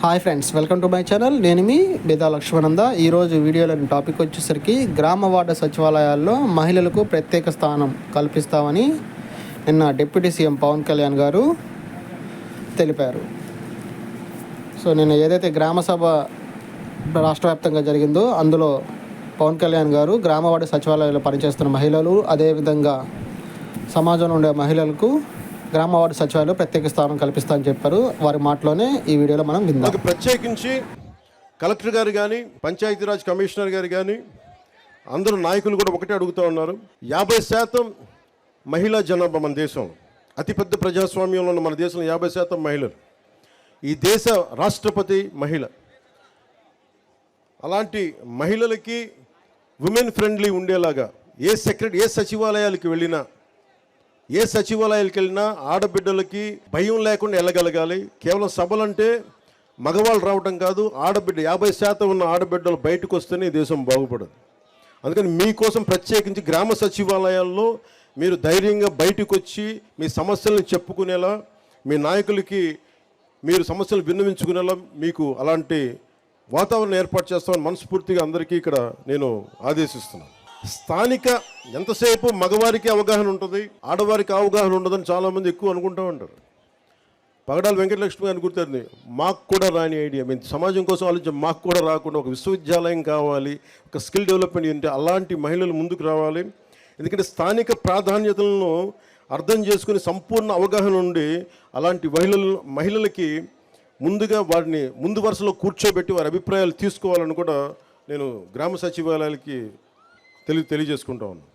Hi friends welcome to my channel. నేను మీ బేదా లక్ష్మణంద. ఈరోజు వీడియోలోని టాపిక్ వచ్చేసరికి గ్రామ వార్డు సచివాలయాల్లో మహిళలకు ప్రత్యేక స్థానం కల్పిస్తామని నిన్న డిప్యూటీ సీఎం పవన్ కళ్యాణ్ గారు తెలిపారు. సో నిన్న ఏదైతే గ్రామ సభ రాష్ట్ర వ్యాప్తంగా జరిగిందో అందులో పవన్ కళ్యాణ్ గారు గ్రామ వార్డు సచివాలయాల్లో పనిచేస్తున్న మహిళలు అదేవిధంగా సమాజంలో ఉండే మహిళలకు గ్రామ వార్డు సచివాలయంలో ప్రత్యేక స్థానం కల్పిస్తా అని చెప్పారు. వారి మాటలోనే ఈ వీడియోలో మనం విందాం. ప్రత్యేకించి కలెక్టర్ గారు కానీ పంచాయతీరాజ్ కమిషనర్ గారు కానీ అందరూ నాయకులు కూడా ఒకటే అడుగుతూ ఉన్నారు. యాభై శాతం మహిళా జనాభా మన దేశం అతిపెద్ద ప్రజాస్వామ్యంలో ఉన్న మన దేశంలో యాభై శాతం మహిళలు. ఈ దేశ రాష్ట్రపతి మహిళ. అలాంటి మహిళలకి ఉమెన్ ఫ్రెండ్లీ ఉండేలాగా ఏ సెక్రటరీ ఏ సచివాలయాలకు వెళ్ళినా ఏ సచివాలయాలకు వెళ్ళినా ఆడబిడ్డలకి భయం లేకుండా వెళ్ళగలగాలి. కేవలం సభలంటే మగవాళ్ళు రావడం కాదు ఆడబిడ్డ యాభై శాతం ఉన్న ఆడబిడ్డలు బయటకు వస్తేనే దేశం బాగుపడదు. అందుకని మీకోసం ప్రత్యేకించి గ్రామ సచివాలయాల్లో మీరు ధైర్యంగా బయటకు వచ్చి మీ సమస్యలను చెప్పుకునేలా మీ నాయకులకి మీరు సమస్యలు విన్నవించుకునేలా మీకు అలాంటి వాతావరణం ఏర్పాటు చేస్తామని మనస్ఫూర్తిగా అందరికీ ఇక్కడ నేను ఆదేశిస్తున్నాను. స్థానిక ఎంతసేపు మగవారికి అవగాహన ఉంటుంది ఆడవారికి అవగాహన ఉండదని చాలామంది ఎక్కువ అనుకుంటూ ఉంటారు. పగడాల వెంకటలక్ష్మి అని గుర్తుంది మాకు కూడా రాని ఐడియా మేము సమాజం కోసం ఆలోచించి మాకు కూడా రాకుండా ఒక విశ్వవిద్యాలయం కావాలి ఒక స్కిల్ డెవలప్మెంట్ ఏంటి అలాంటి మహిళలు ముందుకు రావాలి. ఎందుకంటే స్థానిక ప్రాధాన్యతలను అర్థం చేసుకుని సంపూర్ణ అవగాహన ఉండి అలాంటి మహిళలు మహిళలకి ముందుగా వారిని ముందు వరుసలో కూర్చోబెట్టి వారి అభిప్రాయాలు తీసుకోవాలని కూడా నేను గ్రామ సచివాలయాలకి తెలి తెలియజేసుకుంటా ఉన్నాం.